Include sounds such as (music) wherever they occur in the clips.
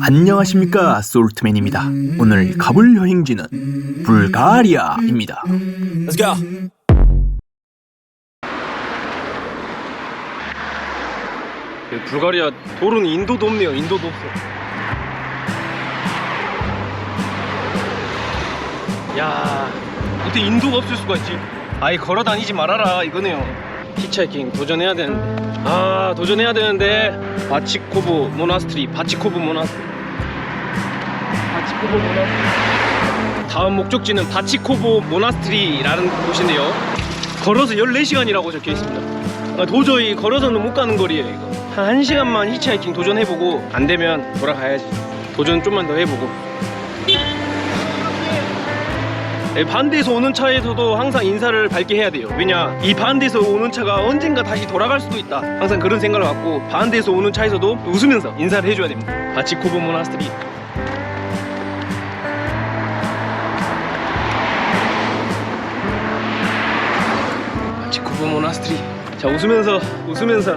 안녕하십니까 솔트맨입니다. 오늘 가볼 여행지는 불가리아입니다. Let's go. 그 불가리아 도로는 인도도 없네요. 인도도 없어. 야, 어떻게 인도가 없을 수가 있지? 아예 걸어 다니지 말아라 이거네요. 히치하이킹 도전해야 되는데. 아, 도전해야 되는데 바치코브 모나스트리, 바치코브 모나스트리. 바치코브 모나스트리. 다음 목적지는 바치코브 모나스트리라는 곳인데요. 걸어서 14시간이라고 적혀 있습니다. 아, 도저히 걸어서는 못 가는 거리예요, 이거. 한 1시간만 히치하이킹 도전해보고 안 되면 돌아가야지. 도전 좀만 더 해보고. 반대에서 오는 차에서도 항상 인사를 밝게 해야 돼요. 왜냐, 이 반대에서 오는 차가 언젠가 다시 돌아갈 수도 있다. 항상 그런 생각을 갖고 반대에서 오는 차에서도 웃으면서 인사를 해줘야 됩니다. 바치코브 모나스트리. 바치코브 모나스트리. 자, 웃으면서, 웃으면서,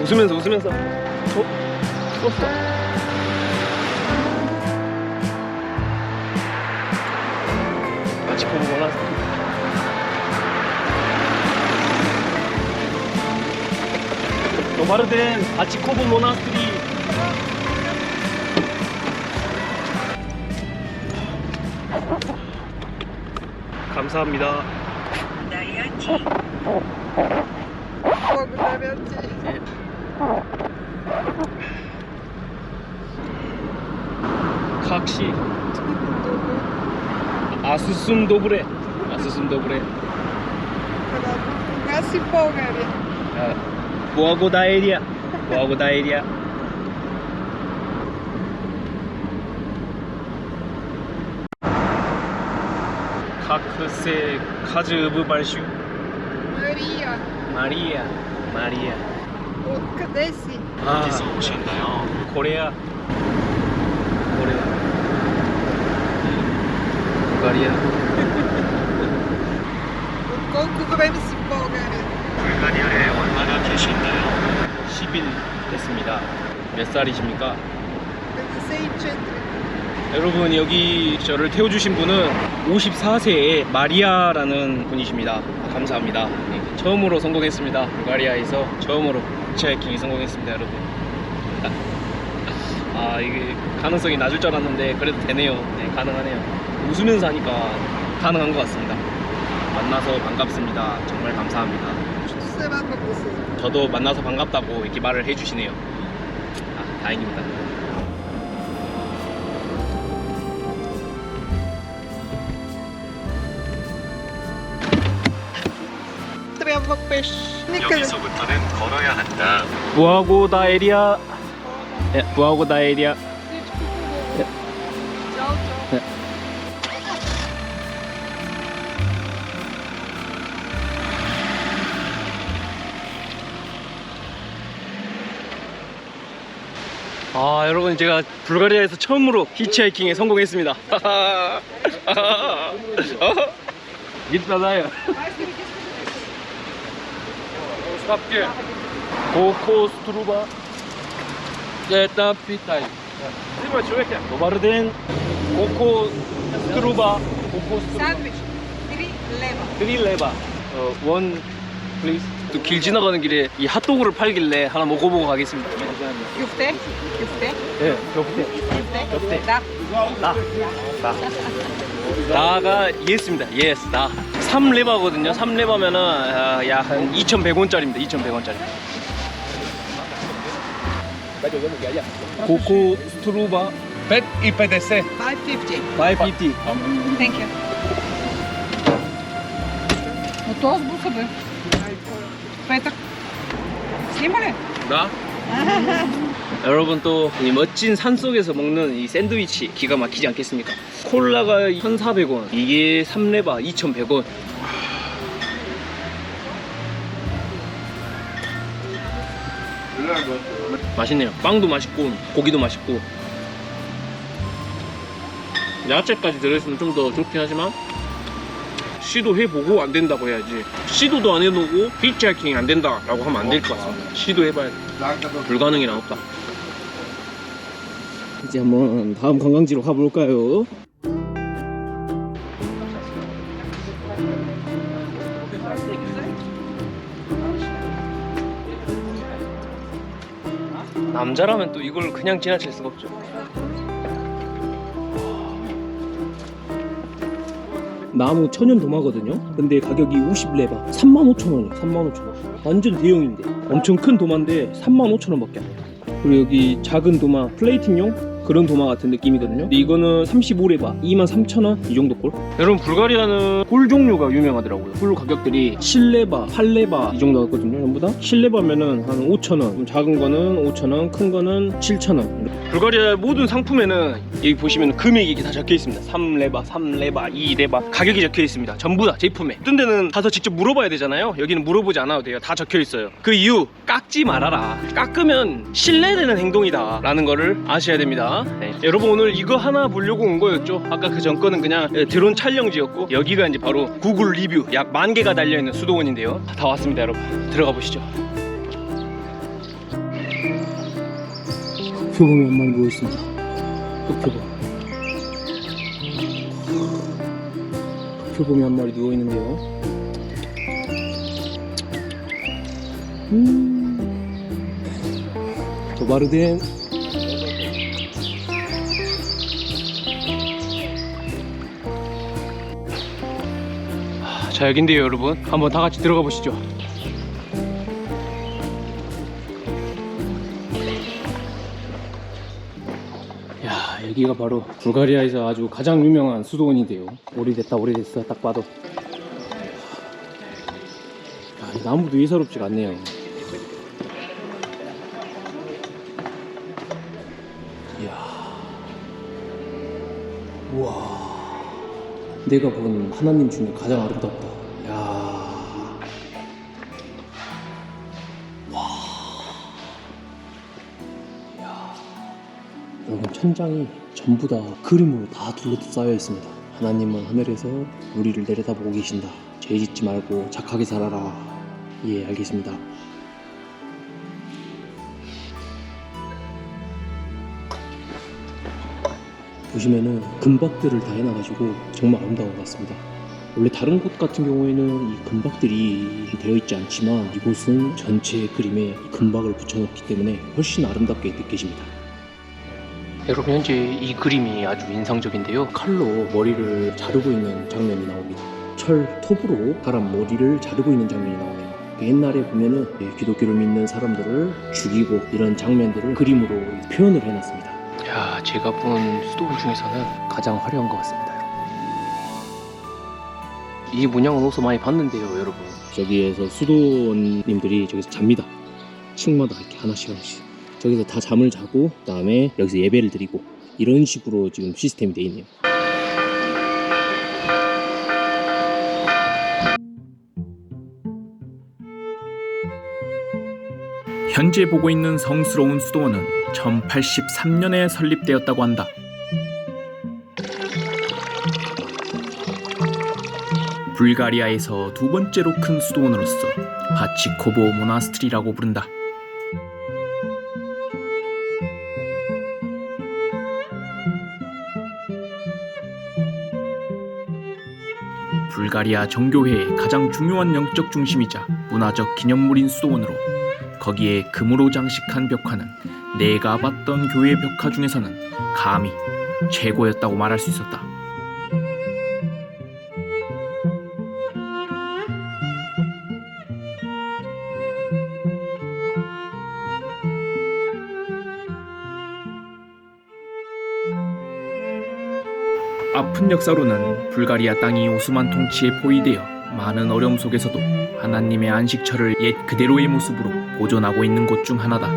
웃으면서, 웃으면서. 어? 죽었어. 바치코브 모나스트리. 노바르덴 바치코브 모나스트리. 감사합니다. 각시 아수순 도브레 아수순 도브레 Gasi pogari. 뭐하고 다에리아 뭐하고 다에리아 카크세 카즈브 발슈 Maria. 마리아 마리아 Od къде си? 아 오셨나요? 코레아 코레아 불가리아 불가리아에 얼마나 계신가요? 10일 됐습니다. 몇 살이십니까? 여러분 여기 저를 태워주신 분은 54세의 마리아라는 분이십니다. 감사합니다. 네, 처음으로 성공했습니다. 불가리아에서 처음으로 히치하이킹이 성공했습니다 여러분. 아 이게 가능성이 낮을 줄 알았는데 그래도 되네요. 네 가능하네요. 웃으면서 하니까 가능한 것 같습니다. 만나서 반갑습니다. 정말 감사합니다. 저도 만나서 반갑다고 이렇게 말을 해주시네요. 아 다행입니다. 여기서부터는 걸어야 한다. 뭐하고 나 에리야? 예, 부하고다 에리아. 예. 예. 아 여러분 제가 불가리아에서 처음으로 히치하이킹에 성공했습니다. (laughs) 이따다요. 스탑게 고코스트루바. Zeta pitaj. Ima čovjeka. Dobar den. Koliko struba? Koliko struba? Sandvič. Tri leva. Tri leva. Uh, one, please. 또길 지나가는 길에 이 핫도그를 팔길래 하나 먹어보고 가겠습니다. 교대? 교대? 네, 교대. 교대. 나. 나. 나. 나가 예스입니다. 예스, 나. 3레바거든요. 3레바면은 아, 약한 2,100원짜리입니다. 2,100원짜리. 고코 스트루바 100 и 50. 550. 550. Thank you. Но то с буса бе. Петък. Снима ли? 나? 여러분 또 이 멋진 산 속에서 먹는 이 샌드위치 기가 막히지 않겠습니까? 콜라가 1,400원, 이게 3레바 2,100원. 맛있네요. 빵도 맛있고 고기도 맛있고. 야채까지 들어있으면 좀 더 좋긴 하지만 시도해보고 안 된다고 해야지. 시도도 안 해보고 히치하이킹이 안 된다라고 하면 안 될 것 같습니다. 시도해봐야 돼. 불가능이란 없다. 이제 한번 다음 관광지로 가볼까요? 남자라면 또 이걸 그냥 지나칠 수가 없죠. 나무 천연 도마거든요. 근데 가격이 50레바 35,000원이에요. 35,000원. 완전 대용인데. 엄청 큰 도마인데 35,000원밖에 안 해요. 그리고 여기 작은 도마 플레이팅용 그런 도마 같은 느낌이거든요. 근데 이거는 35레바 23,000원 이 정도 꼴. 여러분 불가리아는 꿀 종류가 유명하더라고요. 꿀 가격들이 7레바, 8레바 이 정도 같거든요. 전부 다 7레바면은 한 5,000원. 좀 작은 거는 5,000원, 큰 거는 7,000원. 불가리아 모든 상품에는 여기 보시면 금액이 다 적혀 있습니다. 3레바, 3레바, 2레바 가격이 적혀 있습니다. 전부 다 제품에. 어떤 데는 가서 직접 물어봐야 되잖아요. 여기는 물어보지 않아도 돼요. 다 적혀 있어요. 그 이유 깎지 말아라. 깎으면 신뢰되는 행동이다 라는 거를 아셔야 됩니다. 네. 여러분 오늘 이거 하나 보려고 온 거였죠. 아까 그 전 거는 그냥 예, 드론 촬영지였고 여기가 이제 바로 구글 리뷰 약 만 개가 달려 있는 수도원인데요. 다 왔습니다, 여러분. 들어가 보시죠. 표범이 한 마리 누워있습니다 흑표범 흑표범이 한 마리 누워있는데요 음. 저 마르덴 자 여긴데요 여러분. 한번 다 같이 들어가 보시죠. 야 여기가 바로 불가리아에서 아주 가장 유명한 수도원인데요. 오래됐다 오래됐어. 딱 봐도. 야, 이 나무도 예사롭지가 않네요. 이야. 우와 내가 본 하나님 중에 가장 아름답다 야 여러분 천장이 전부 다 그림으로 다 둘러싸여 있습니다. 하나님은 하늘에서 우리를 내려다보고 계신다. 죄 짓지 말고 착하게 살아라. 예, 알겠습니다. 보시면은 금박들을 다 해놔가지고 정말 아름다운 것 같습니다. 원래 다른 곳 같은 경우에는 이 금박들이 되어 있지 않지만 이곳은 전체 그림에 이 금박을 붙여놓기 때문에 훨씬 아름답게 느껴집니다. 여러분 현재 이 그림이 아주 인상적인데요. 칼로 머리를 자르고 있는 장면이 나옵니다. 철 톱으로 사람 머리를 자르고 있는 장면이 나오네요. 옛날에 보면은 예, 기독교를 믿는 사람들을 죽이고 이런 장면들을 그림으로 표현을 해놨습니다. 야, 제가 본 수도원 중에서는 가장 화려한 것 같습니다. 이 문양은 어디서 많이 봤는데요, 여러분. 저기에서 수도원님들이 저기서 잡니다. 층마다 이렇게 하나씩 하나씩. 저기서 다 잠을 자고 그다음에 여기서 예배를 드리고 이런 식으로 지금 시스템이 돼 있네요. 현재 보고 있는 성스러운 수도원은 1083년에 설립되었다고 한다. 불가리아에서 두 번째로 큰 수도원으로서 바치코보 모나스트리라고 부른다. 불가리아 정교회의 가장 중요한 영적 중심이자 문화적 기념물인 수도원으로 거기에 금으로 장식한 벽화는 내가 봤던 교회 벽화 중에서는 감히 최고였다고 말할 수 있었다. 아픈 역사로는 불가리아 땅이 오스만 통치에 포위되어 많은 어려움 속에서도 하나님의 안식처를 옛 그대로의 모습으로 보존하고 있는 곳 중 하나다.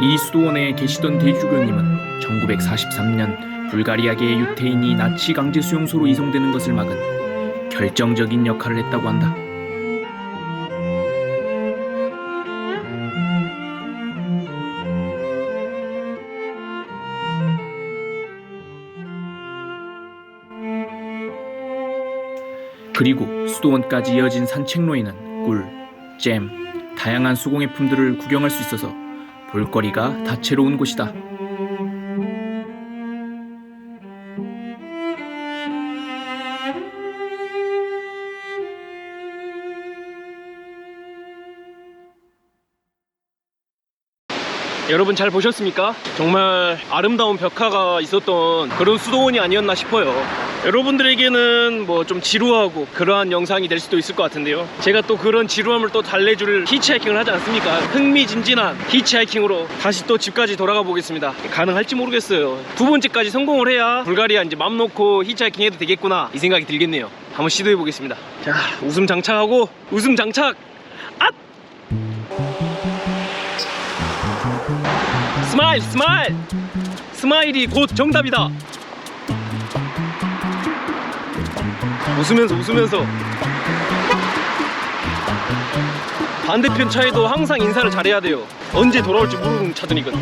이 수도원에 계시던 대주교님은 1943년 불가리아계의 유태인이 나치 강제 수용소로 이송되는 것을 막은 결정적인 역할을 했다고 한다. 그리고 수도원까지 이어진 산책로에는 꿀, 잼, 다양한 수공예품들을 구경할 수 있어서 볼거리가 다채로운 곳이다. 여러분 잘 보셨습니까? 정말 아름다운 벽화가 있었던 그런 수도원이 아니었나 싶어요. 여러분들에게는 뭐 좀 지루하고 그러한 영상이 될 수도 있을 것 같은데요. 제가 또 그런 지루함을 또 달래줄 히치하이킹을 하지 않습니까? 흥미진진한 히치하이킹으로 다시 또 집까지 돌아가 보겠습니다. 가능할지 모르겠어요. 두 번째까지 성공을 해야 불가리아 이제 맘 놓고 히치하이킹 해도 되겠구나 이 생각이 들겠네요. 한번 시도해 보겠습니다. 자, 웃음 장착하고 웃음 장착. 스마일 스마일. 스마일이 곧 정답이다. 웃으면서 웃으면서. 반대편 차에도 항상 인사를 잘해야 돼요. 언제 돌아올지 모르는 차들이거든.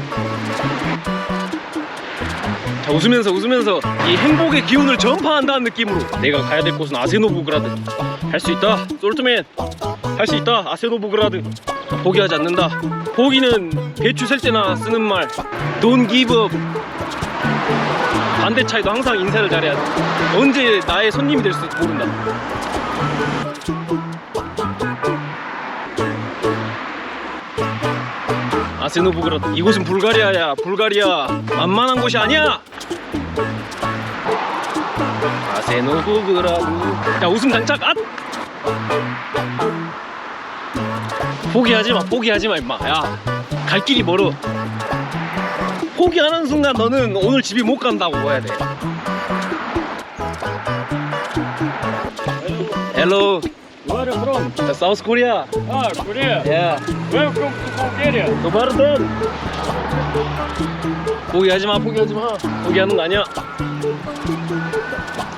자 웃으면서 웃으면서 이 행복의 기운을 전파한다는 느낌으로 내가 가야 될 곳은 아세노부그라드. 할 수 있다 솔트맨. 할 수 있다 아세노부그라드 포기하지 않는다. 포기는 배추 셀 때나 쓰는 말. Don't give up. 반대 차에도 항상 인사를 잘해야 돼. 언제 나의 손님이 될 수도 모른다. 아세노부그라드 이곳은 불가리아야 불가리아. 만만한 곳이 아니야. 아세노부그라드 자 웃음 장착 앗 포기하지 마, 포기하지 마, 임마. 야, 갈 길이 멀어. 포기하는 순간 너는 오늘 집에 못 간다고 해야 돼. Hello. Where are you from? South Korea. Ah, Korea. Yeah. Welcome to Bulgaria. 노바르든. 포기하지 마, 포기하지 마. 포기하는 거 아니야.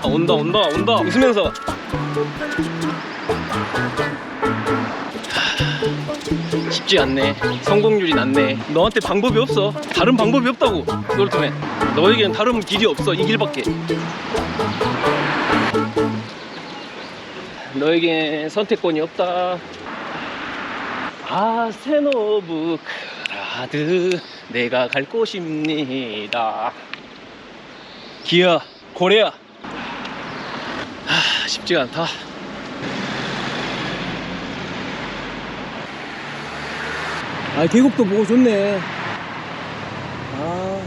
아, 온다, 온다, 온다. 웃으면서. 쉽지 않네. 성공률이 낮네. 너한테 방법이 없어. 다른 방법이 없다고. 솔트맨. 너에겐 다른 길이 없어. 이 길밖에. 너에겐 선택권이 없다. 아세노브 크라드 내가 갈 곳입니다. 기아 코레아. 하, 쉽지가 않다. 아, 계곡도 보고 좋네. 아.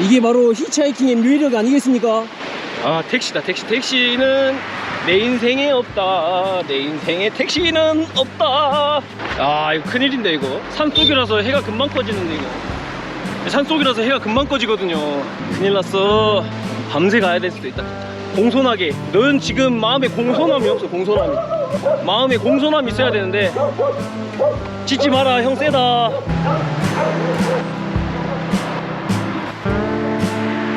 이게 바로 히치하이킹의 묘력 아니겠습니까? 아 택시다 택시. 택시는 내 인생에 없다. 내 인생에 택시는 없다. 아 이거 큰일인데 이거. 산속이라서 해가 금방 꺼지는데 이거. 산속이라서 해가 금방 꺼지거든요. 큰일 났어. 밤새 가야 될 수도 있다 진짜 공손하게 넌 지금 마음에 공손함이 없어 공손함이 마음에 공손함이 있어야 되는데 짖지 마라 형 세다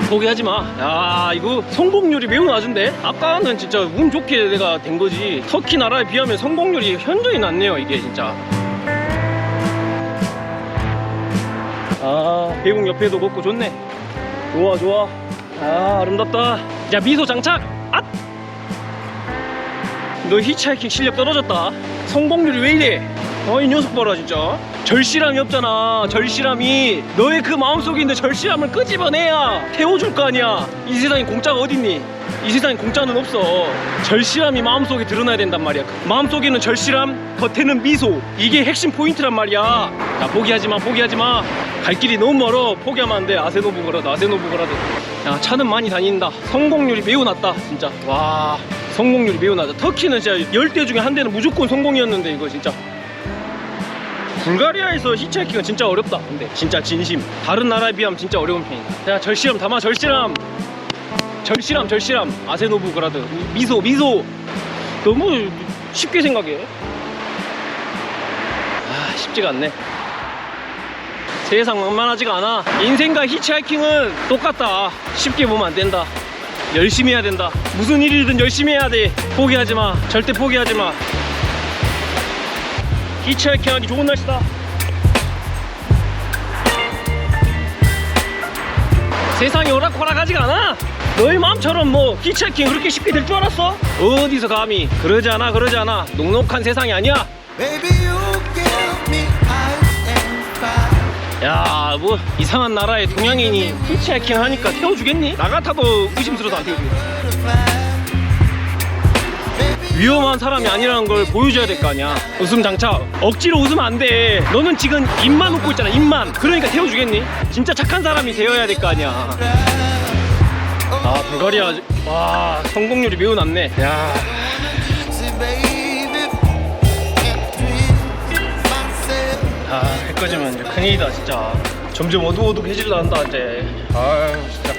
포기하지 마. 야, 이거 성공률이 매우 낮은데? 아까는 진짜 운 좋게 내가 된 거지. 터키 나라에 비하면 성공률이 현저히 낮네요, 이게 진짜. 아, 계곡 옆에도 걷고 좋네. 좋아, 좋아. 아, 아름답다. 야, 미소 장착! 앗! 너 히치하이킹 실력 떨어졌다. 성공률이 왜 이래? 어, 이 녀석 봐라, 진짜. 절실함이 없잖아. 절실함이. 너의 그 마음속에 있는 절실함을 끄집어내야 태워줄 거 아니야. 이 세상에 공짜가 어딨니? 이 세상에 공짜는 없어. 절실함이 마음속에 드러나야 된단 말이야. 마음속에는 절실함, 겉에는 미소. 이게 핵심 포인트란 말이야. 야, 포기하지 마, 포기하지 마. 갈 길이 너무 멀어. 포기하면 안 돼. 아세노부거라도, 아세노부거라도. 야, 차는 많이 다닌다. 성공률이 매우 낮다, 진짜. 와, 성공률이 매우 낮아. 터키는 진짜 10대 중에 한 대는 무조건 성공이었는데, 이거 진짜. 불가리아에서 히치하이킹은 진짜 어렵다. 근데 진짜 진심. 다른 나라에 비하면 진짜 어려운 편이다. 야, 절실함 담아, 절실함. 절실함, 절실함. 아세노부그라드. 미소, 미소. 너무 쉽게 생각해. 아, 쉽지가 않네. 세상 만만하지가 않아. 인생과 히치하이킹은 똑같다. 쉽게 보면 안 된다. 열심히 해야 된다. 무슨 일이든 열심히 해야 돼. 포기하지 마. 절대 포기하지 마. 히치하이킹 하기 좋은 날씨다. 세상이 오락가락하지가 않아. 너희 마음처럼 뭐 히치하이킹 그렇게 쉽게 될 줄 알았어? 어디서 감히 그러지 않아 그러지 않아 녹록한 세상이 아니야 야 뭐 이상한 나라의 동양인이 히치하이킹 하니까 태워주겠니? 나 같아도 의심스러워서 안 태워주겠어 위험한 사람이 아니라는 걸 보여줘야 될 거 아니야. 웃음 장착 억지로 웃으면 안 돼. 너는 지금 입만 웃고 있잖아 입만. 그러니까 태워주겠니? 진짜 착한 사람이 되어야 될 거 아니야. 아 불가리아 와 성공률이 매우 낮네. 야 아, 해 꺼지면 이제 큰일이다 진짜. 점점 어두워두해질라 한다 이제. 아유 진짜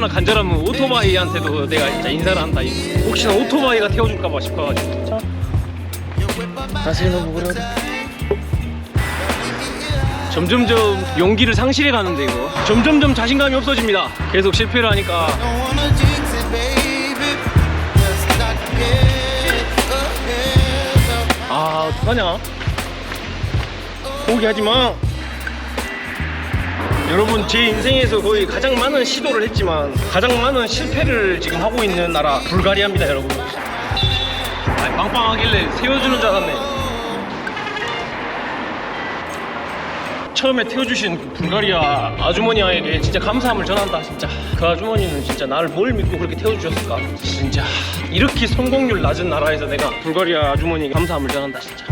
얼마나 간절하면 오토바이한테도 내가 진짜 인사를 한다. 혹시나 오토바이가 태워줄까봐 싶어가지고. 진짜 다시 너무 그래 점점점 용기를 상실해 가는데 이거. 점점점 자신감이 없어집니다. 계속 실패를 하니까. 아 어떡하냐? 포기하지 마 여러분 제 인생에서 거의 가장 많은 시도를 했지만 가장 많은 실패를 지금 하고 있는 나라 불가리아입니다 여러분. 아니, 빵빵하길래 세워주는 줄 알았네. 처음에 태워주신 그 불가리아 아주머니에게 진짜 감사함을 전한다 진짜. 그 아주머니는 진짜 나를 뭘 믿고 그렇게 태워주셨을까? 진짜 이렇게 성공률 낮은 나라에서 내가 불가리아 아주머니에게 감사함을 전한다 진짜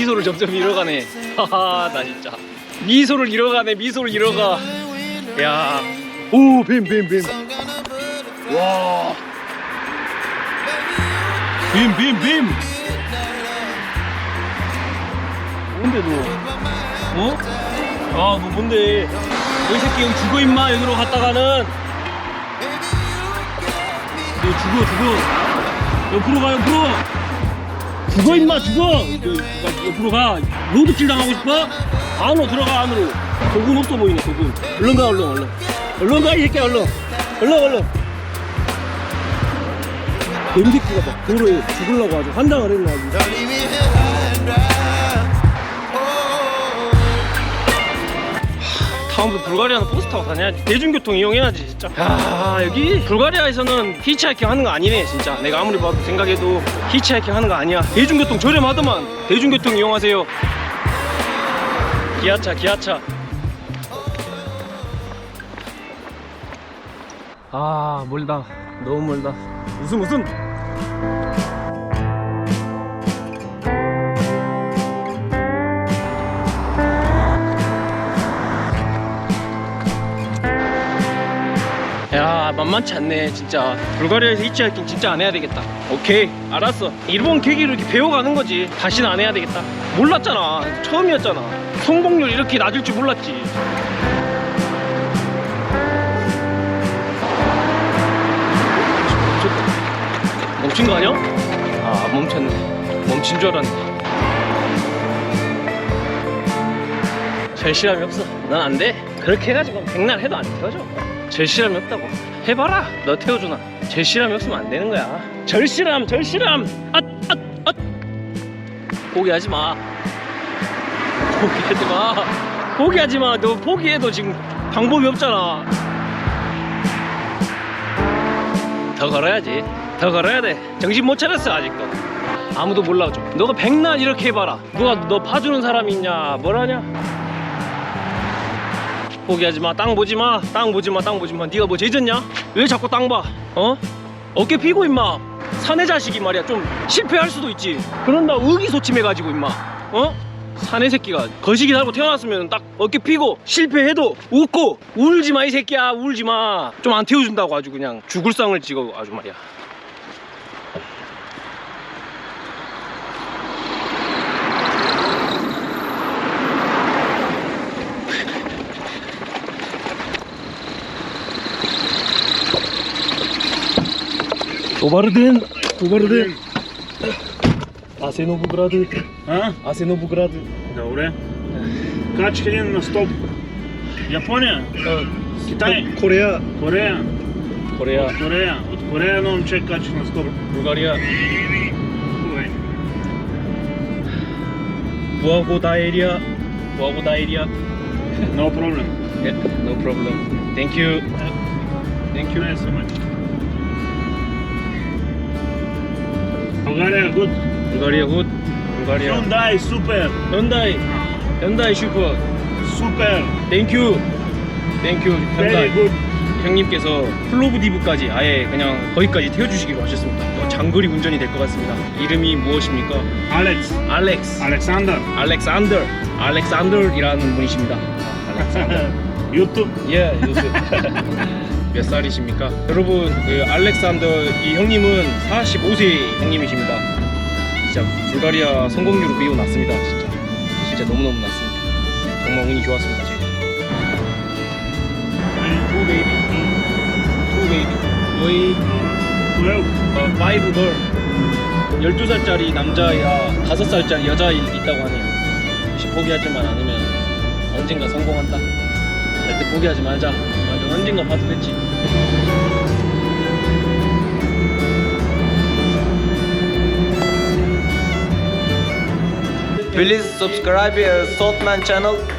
미소를 점점 잃어가네. 하하 나 진짜. 미소를 잃어가네 미소를 잃어가. 야오뱀뱀뱀 와. 뱀뱀뱀 뭔데 너? 어? 아너 뭔데? 너이 새끼 여기 죽어 임마. 여기로 갔다가는. 너 죽어 죽어. 옆으로 가 옆으로 죽어 임마 죽어! 너 옆으로 가. 로드킬 당하고 싶어? 안으로 들어가 안으로. 도군 없어 보이네 도군 얼른 가 얼른 얼른. 얼른 가이 새끼야 얼른. 얼른 얼른. 냄새끼가 막 도로에 죽으려고 아주 환장을 했네 아주 다음부터 불가리아는 버스 타고 다녀야지. 대중교통 이용해야지 진짜. 야 여기 불가리아에서는 히치하이킹 하는 거 아니네 진짜. 내가 아무리 봐도 생각해도 히치하이킹 하는 거 아니야. 대중교통 저렴하더만. 대중교통 이용하세요. 기아차 기아차. 아 멀다. 너무 멀다. 웃음 웃음 만만치 않네 진짜. 불가리아에서 히치하이킹 진짜 안 해야 되겠다. 오케이 알았어. 일본 계기로 이렇게 배워가는 거지. 다시는 안 해야 되겠다. 몰랐잖아. 처음이었잖아. 성공률 이렇게 낮을 줄 몰랐지. 멈춘 거 아니야? 아 멈췄네. 멈춘 줄 알았네. 절실함이 없어. 넌안 돼. 그렇게 해가지고 백날 해도 안 태워져 절실함이 없다고 해봐라. 너 태워주나. 절실함이 없으면 안 되는 거야. 절실함 절실함. 앗앗 앗. 포기하지 마. 포기하지 마. 포기하지 마너 포기해도 지금 방법이 없잖아. 더 걸어야지. 더 걸어야 돼. 정신 못 차렸어 아직도. 아무도 몰라줘 너가 백날 이렇게 해봐라. 누가 너 봐주는 사람이 있냐. 뭐라냐 포기하지 마. 땅 보지 마. 땅 보지 마. 땅 보지 마. 네가 뭐 죄졌냐? 왜 자꾸 땅 봐? 어? 어깨 피고 임마. 사내 자식이 말이야. 좀 실패할 수도 있지. 그런다 의기소침해 가지고 임마. 어? 사내 새끼가 거시기 살고 태어났으면 딱 어깨 피고 실패해도 웃고 울지 마 이 새끼야 울지 마. 좀 안 태워준다고 아주 그냥 죽을 상을 찍어 아주 말이야. Dobardın. Dobardın. Asenobugrad. А? Asenobugrad. Добре. Kaç kilin на стоп? Япония? Китай? Korea. Корея? Korea. От Корея. От Корея момче качи на стоп. Bulgaria. Ой. Buagodaeria. Buagodaeria. No problem. Yeah, no problem. Thank you. Thank you. Не so much. Hungaria good. Hungaria good. Hungaria. Hyundai super. Hyundai. Hyundai super. Super. Thank you. Thank you. Very good. 형님께서 플로브디브까지 아예 그냥 거기까지 태워주시기로 하셨습니다. 장거리 운전이 될 것 같습니다. 이름이 무엇입니까? 알렉스. 알렉스. 알렉산더. 알렉산더. 알렉산더이라는 분이십니다. 알렉산더. 유튜브. 예, 유튜브. 몇 살이십니까? 여러분, 그 알렉산더 이 형님은 45세 형님이십니다. 진짜 불가리아 성공률은 매우 낮습니다. 진짜, 진짜 너무너무 낮습니다. 정말 운이 좋았습니다. 제가. 투 베이비, 투 베이비, 거의 12. 어, 파이브 걸 12살짜리 남자야 5살짜리 여자 있다고 하네요 혹시 포기하지만 않으면 언젠가 성공한다 절대 포기하지 말자 언젠가 봐도 됐지 Please subscribe uh, Saltman channel. Now,